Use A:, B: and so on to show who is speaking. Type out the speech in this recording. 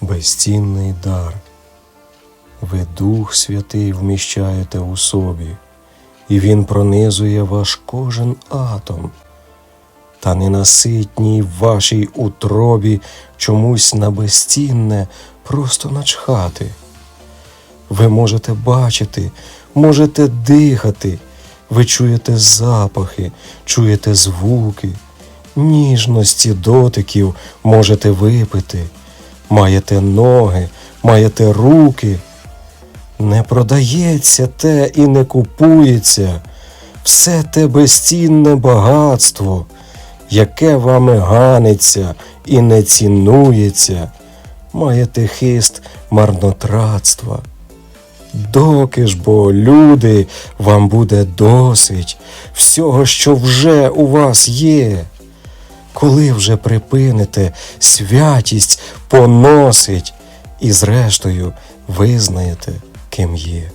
A: безцінний дар. Ви Дух Святий вміщаєте у собі, і Він пронизує ваш кожен атом. Та ненаситній вашій утробі чомусь на безцінне просто начхати. Ви можете бачити, можете дихати, ви чуєте запахи, чуєте звуки, ніжності дотиків можете випити, маєте ноги, маєте руки. Не продається те і не купується, все те безцінне багатство, яке вами ганиться і не цінується, маєте хист марнотратства. Доки ж бо, люди, вам буде досить всього, що вже у вас є. Коли вже припините святість поносить і зрештою визнаєте, ким є.